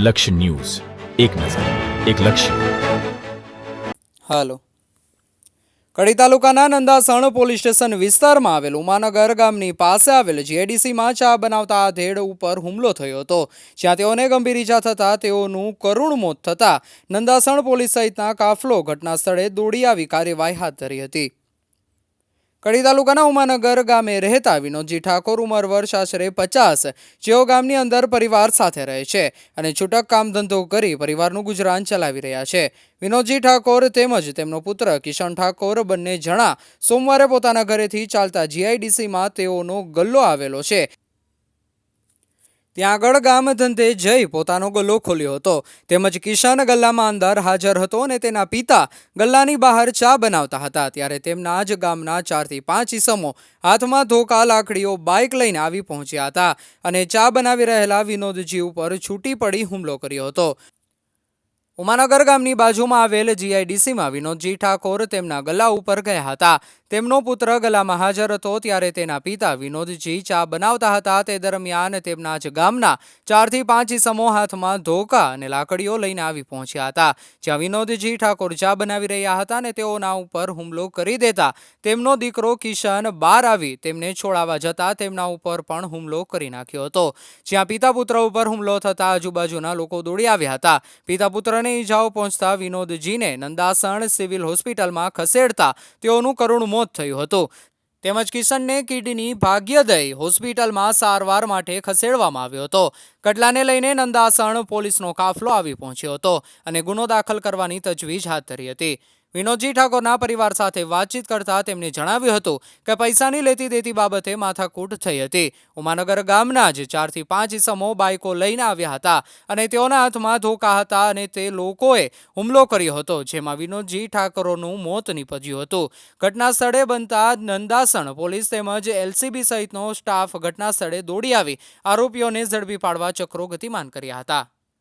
લક્ષ્ય ન્યૂઝ. એક નજર, એક લક્ષ્ય. હાલો. કડી તાલુકાના નંદાસણ પોલીસ સ્ટેશન વિસ્તારમાં આવેલ ઉમાનગર ગામની પાસે આવેલ જીએડીસીમાં ચા બનાવતા ધેડ ઉપર હુમલો થયો હતો. જ્યાં તેઓને ગંભીર ઈજા થતાં તેઓનું કરુણ મોત થતાં નંદાસણ પોલીસ સહિતના કાફલો ઘટના સ્થળે દોડી આવી કાર્યવાહી હાથ ધરી હતી. કડી તાલુકાના ઉમાનગર ગામે રહેતા વિનોદજી ઠાકોર ઉંમર વર્ષ આશરે પચાસ, જેઓ ગામની અંદર પરિવાર સાથે રહે છે અને છૂટક કામ ધંધો કરી પરિવારનું ગુજરાન ચલાવી રહ્યા છે. વિનોદજી ઠાકોર તેમજ તેમનો પુત્ર કિશન ઠાકોર બંને જણા સોમવારે પોતાના ઘરેથી ચાલતા જીઆઈડીસીમાં તેઓનો ગલ્લો આવેલો છે. ત્યાં આગળ ગામ ધંધે જઈ પોતાનો ગલ્લો ખોલ્યો હતો. તેમજ કિશન ગલ્લામાં અંદર હાજર હતો અને તેના પિતા ગલ્લાની બહાર ચા બનાવતા હતા. ત્યારે તેમના જ ગામના ચારથી પાંચ ઈસમો હાથમાં ધોકા, લાકડીઓ, બાઇક લઈને આવી પહોંચ્યા હતા અને ચા બનાવી રહેલા વિનોદજી ઉપર છૂટી પડી હુમલો કર્યો હતો. ઉમાનગર ગામની બાજુમાં આવેલ જીઆઈડીસીમાં વિનોદજી ઠાકોર તેમના ગલ્લા ઉપર ગયા હતા. તેમનો પુત્ર ગલામાં હાજર હતો ત્યારે તેના પિતા વિનોદજી ચા બનાવતા હતા. તે દરમિયાન તેમના જ ગામના ચારથી પાંચ સમો હાથમાં ધોકા અને લાકડીઓ લઈને આવી પહોંચ્યા હતા. જ્યાં વિનોદજી ઠાકોર ચા બનાવી રહ્યા હતા અને તેઓના ઉપર હુમલો કરી દેતા તેમનો દીકરો કિશન બહાર આવી તેમને છોડાવવા જતા તેમના ઉપર પણ હુમલો કરી નાખ્યો હતો. જ્યાં પિતા પુત્ર ઉપર હુમલો થતા આજુબાજુના લોકો દોડી આવ્યા હતા. પિતા પુત્રને ઈજાઓ પહોંચતા વિનોદજીને નંદાસણ સિવિલ હોસ્પિટલમાં ખસેડતા તેઓનું કરુણ મોત થયું હતું. તેમજ કિશનને કિડની ભાગ્યદય હોસ્પિટલમાં સારવાર માટે ખસેડવામાં આવ્યો હતો. કટલાને લઈને નંદાસણ પોલીસનો કાફલો આવી પહોંચ્યો હતો અને ગુનો દાખલ કરવાની તજવીજ હાથ ધરી હતી. વિનોદજી ઠાકોરના પરિવાર સાથે વાતચીત કરતા તેમણે જણાવ્યું હતું કે પૈસાની લેતી દેતી બાબતે માથાકૂટ થઈ હતી. ઉમાનગર ગામના જ ચારથી પાંચ ઇસમો બાઇકો લઈને આવ્યા હતા અને તેઓના હાથમાં ધોકા હતા અને તે લોકોએ હુમલો કર્યો હતો, જેમાં વિનોદજી ઠાકોરનું મોત નીપજ્યું હતું. ઘટના સ્થળે બનતા નંદાસણ પોલીસ તેમજ એલસીબી સહિતનો સ્ટાફ ઘટના સ્થળે દોડી આવી. આરોપીઓને ઝડપી પાડવા ચક્રો ગતિમાન કર્યા હતા.